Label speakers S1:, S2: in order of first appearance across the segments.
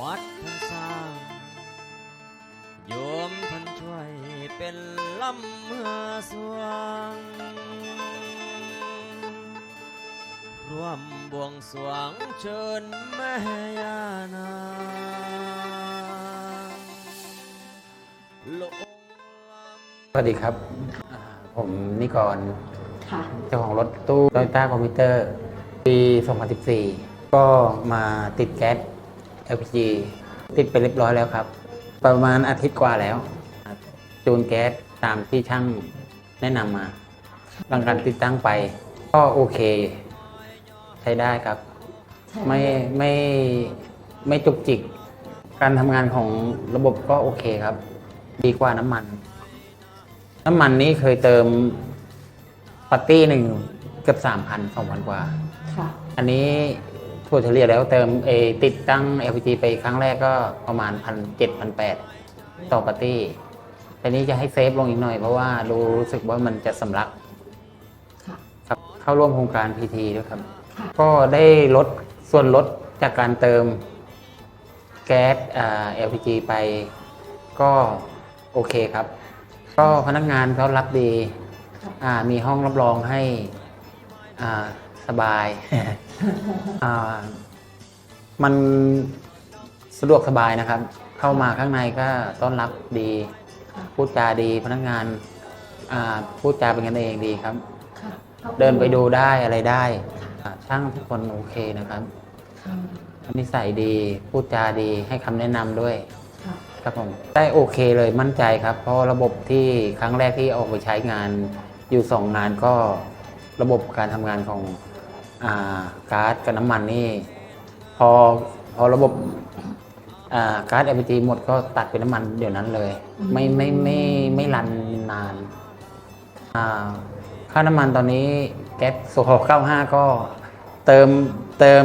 S1: วัดท่านสร้าง โยมท่านช่วยเป็นลำเมื่อสวง ร่วมบวงสรวงเชิญแม่ยานางลงลำ
S2: สวัสดีครับอ่าผมนิกร
S3: ค่ะ
S2: เจ้าของรถตู้โตโยต้าคอมพิวเตอร์ ปี 2014 ก็มาติดแก๊ส LPG ติดไปเรียบร้อยแล้วครับ ประมาณอาทิตย์กว่าแล้ว จูนแก๊สตามที่ช่างแนะนำมาหลังการติดตั้งไป ก็โอเค ใช้ได้ครับ ไม่ไม่ไม่จุกจิก การทำงานของระบบก็โอเคครับ ดีกว่าน้ำมัน น้ำมันนี้เคยเติมปาร์ตี้หนึ่งเกือบสามพันสองพันกว่า
S3: ค่ะ
S2: อันนี้ ทั่วเฉลี่ยแล้วเติมเออติดตั้ง LPG ไปครั้งแรกก็ประมาณพันเจ็ดพันแปดต่อปาร์ตี้แต่นี้จะให้เซฟลงอีกหน่อยเพราะว่ารู้สึกว่ามันจะสำลัก
S3: ค่ะ
S2: ครับเข้าร่วมโครงการ PT ด้วยครับ
S3: ค่ะ
S2: ก็ได้ลดส่วนลดจากการเติมแก๊สอ่า LPG ไปก็โอเคครับ ก็พนักงานเขารับดี
S3: ค่ะ
S2: อ่ามีห้องรับรองให้อ่า สบายอ่ามันสะดวกสบายนะครับ เข้ามาข้างในก็ต้อนรับดี
S3: ค่ะ
S2: พูดจาดีพนักงานอ่าพูดจาเป็นกันเองดีครับ
S3: ค่ะ
S2: เดินไปดูได้อะไรได้อ่าช่างทุกคนโอเคนะครับ
S3: ค่ะ
S2: นิสัยดีพูดจาดีให้คำแนะนำด้วย
S3: ค่ะ
S2: ครับผมได้โอเคเลยมั่นใจครับ เพราะระบบที่ครั้งแรกที่ออกไปใช้งานอยู่สองงานก็ระบบการทำงานของอา ก๊าซกับน้ำมันนี่พอพอระบบอ่าก๊าซ LPG หมดก็ตัดเป็นน้ำมันเดี๋ยวนั้นเลย ไม่ไม่ไม่ไม่รันนานอ่าค่าน้ำมันตอนนี้แก๊สโซฮอล95 ก็เติมเติม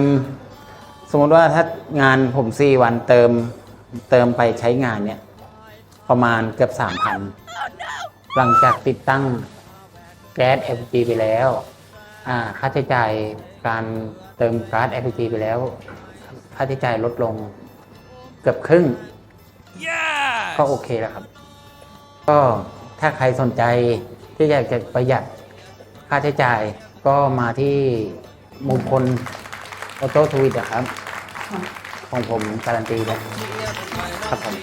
S2: สมมติว่าถ้างานผมสี่วันเติมเติมไปใช้งานเนี่ยประมาณเกือบสามพันหลังจากติดตั้งแก๊ส LPG ไปแล้วอ่า ค่าใช้จ่ายการเติมก๊าซ LPG ไปแล้ว ค่าใช้จ่ายลดลงเกือบครึ่งก็โอเคแล้วครับ ก็ถ้าใครสนใจที่อยากจะประหยัดค่าใช้จ่ายก็มาที่มงคลออโต้ทวิตครับ
S3: ค่ะ
S2: ของผมการันตีเลยครับผม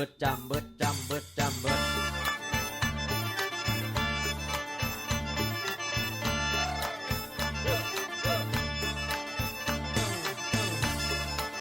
S1: เบิดจำเบิด